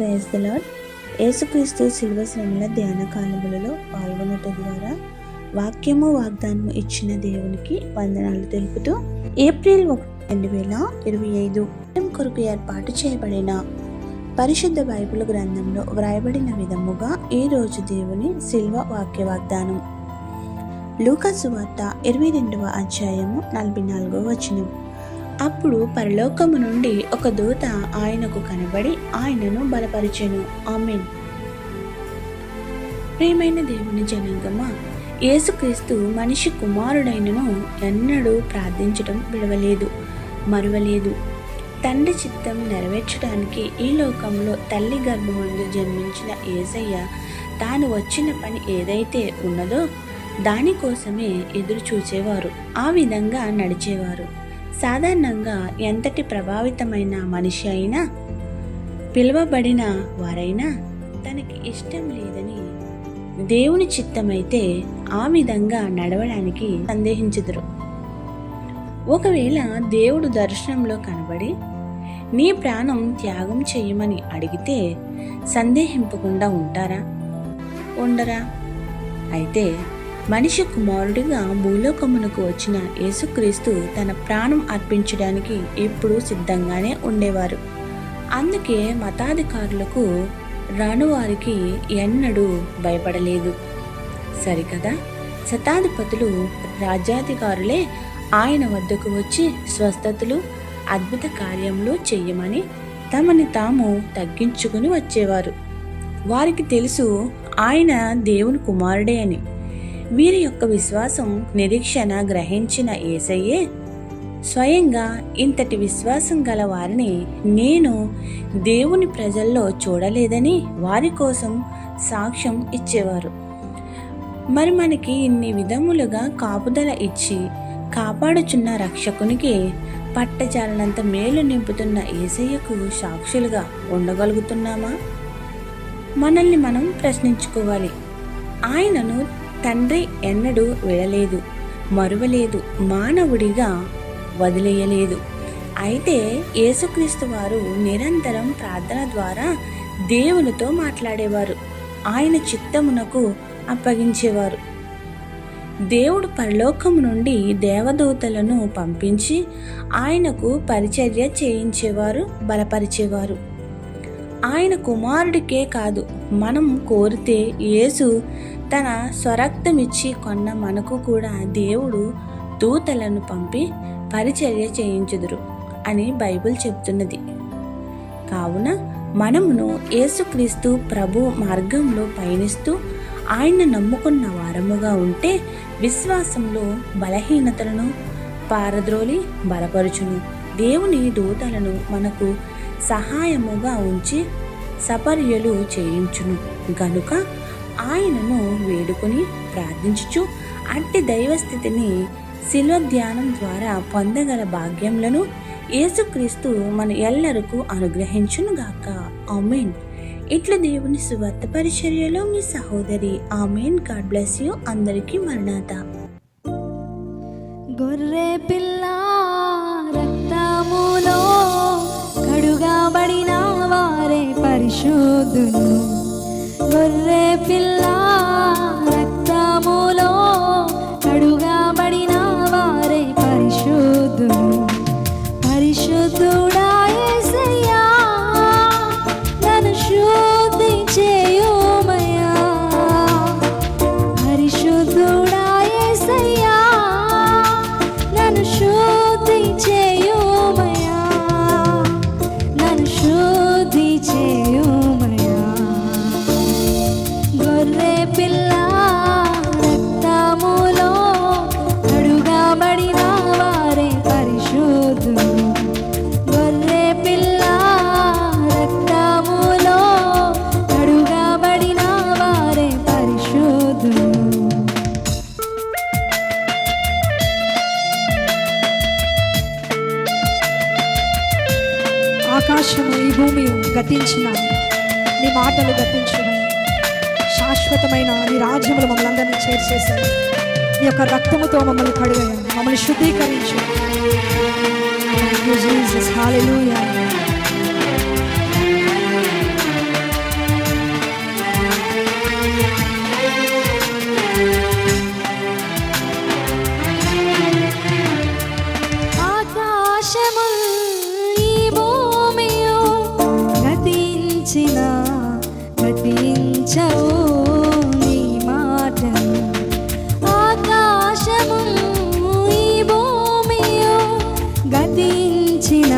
Praise the lord యేసుక్రీస్తు శిల్వ శ్రమల ధ్యాన కాలములలో పాల్గొనట ద్వారా వాక్యము వాగ్దానము ఇచ్చిన దేవునికి వందనాలు తెలుపుతూ ఏప్రిల్ ఒకటి రెండు వేల ఇరవై ఐదు కొరకు ఏర్పాటు చేయబడిన పరిశుద్ధ బైబిల్ గ్రంథంలో వ్రాయబడిన విధముగా ఈ రోజు దేవుని శిల్వ వాక్య వాగ్దానం. లూకసు వార్త ఇరవై రెండవ అధ్యాయము నలభై నాలుగో వచనం. అప్పుడు పరలోకము నుండి ఒక దూత ఆయనకు కనబడి ఆయనను బలపరిచెను. ఆమెన్. ప్రేమైన దేవుని జనాంగమా యేసుక్రీస్తు మనిషి కుమారుడైనను ఎన్నడూ ప్రార్థించడం విడవలేదు మరువలేదు. తండ్రి చిత్తం నెరవేర్చడానికి ఈ లోకంలో తల్లి గర్భమందు జన్మించిన ఏసయ్య తాను వచ్చిన పని ఏదైతే ఉన్నదో దానికోసమే ఎదురు చూచేవారు ఆ విధంగా నడిచేవారు. సాధారణంగా ఎంతటి ప్రభావితమైన మనిషి అయినా పిలువబడిన వారైనా తనకి ఇష్టం లేదని దేవుని చిత్తమైతే ఆ విధంగా నడవడానికి సందేహించుదురు. ఒకవేళ దేవుడు దర్శనంలో కనబడి నీ ప్రాణం త్యాగం చేయమని అడిగితే సందేహింపకుండా ఉంటారా? ఉండరా? అయితే మనిషి కుమారుడిగా భూలోకమునకు వచ్చిన యేసుక్రీస్తు తన ప్రాణం అర్పించడానికి ఎప్పుడూ సిద్ధంగానే ఉండేవారు. అందుకే మతాధికారులకు రానువారికి ఎన్నడూ భయపడలేదు. సరికదా? శతాధిపతులు రాజ్యాధికారులే ఆయన వద్దకు వచ్చి స్వస్థతలు అద్భుత కార్యములు చెయ్యమని తమని తాము తగ్గించుకుని వచ్చేవారు. వారికి తెలుసు ఆయన దేవుని కుమారుడే అని. వీరి యొక్క విశ్వాసం నిరీక్షణ గ్రహించిన ఏసయ్యే. స్వయంగా ఇంతటి విశ్వాసం గల వారిని నేను దేవుని ప్రజల్లో చూడలేదని వారి కోసం సాక్ష్యం ఇచ్చేవారు. మరి మనకి ఇన్ని విధములుగా కాపుదల ఇచ్చి కాపాడుచున్న రక్షకునికి పట్టచాలనంత మేలు నింపుతున్న ఏసయ్యకు సాక్షులుగా ఉండగలుగుతున్నామా? మనల్ని మనం ప్రశ్నించుకోవాలి. ఆయనను తండ్రి ఎన్నడూ విడలేదు మరువలేదు మానవుడిగా వదిలేయలేదు. అయితే యేసుక్రీస్తు వారు నిరంతరం ప్రార్థన ద్వారా దేవునితో మాట్లాడేవారు. ఆయన చిత్తమునకు అప్పగించేవారు. దేవుడు పరలోకం నుండి దేవదూతలను పంపించి ఆయనకు పరిచర్య చేయించేవారు బలపరిచేవారు. ఆయన కుమారుడికే కాదు మనం కోరితే యేసు తన స్వరక్తమిచ్చి కొన్న మనకు కూడా దేవుడు దూతలను పంపి పరిచర్య చేయించుదురు అని బైబిల్ చెప్తున్నది. కావున మనమును యేసుక్రీస్తు ప్రభు మార్గంలో పయనిస్తూ ఆయన నమ్ముకున్న వారముగా ఉంటే విశ్వాసంలో బలహీనతలను పారద్రోలి బలపరుచును. దేవుని దూతలను మనకు సహాయముగా ఉంచి సపర్యలు చేయించును. గనుక ఆయనను వేడుకొని ప్రార్థించుచు అట్టి దైవస్థితిని శిల్వ ధ్యానం ద్వారా పొందగల భాగ్యములను యేసుక్రీస్తు మన ఎల్లరకు అనుగ్రహించునుగాక. ఆమెన్. ఇట్ల దేవుని సువార్త పరిచర్యలో మీ సహోదరి ఆమెన్. God bless you. అందరికీ మరణాత. భూమి గతించిన నీ మాటలు గతించిన శాశ్వతమైన నీ రాజ్యములు మమ్మల్ని అందరినీ చేర్చేసాయి నీ యొక్క రక్తముతో మమ్మల్ని కడిగాయి మమ్మల్ని శుద్ధీకరించు Thank Jesus. Hallelujah. ఉంచవు నీ మాటను ఆకాశము ఈ భూమియు గతించిన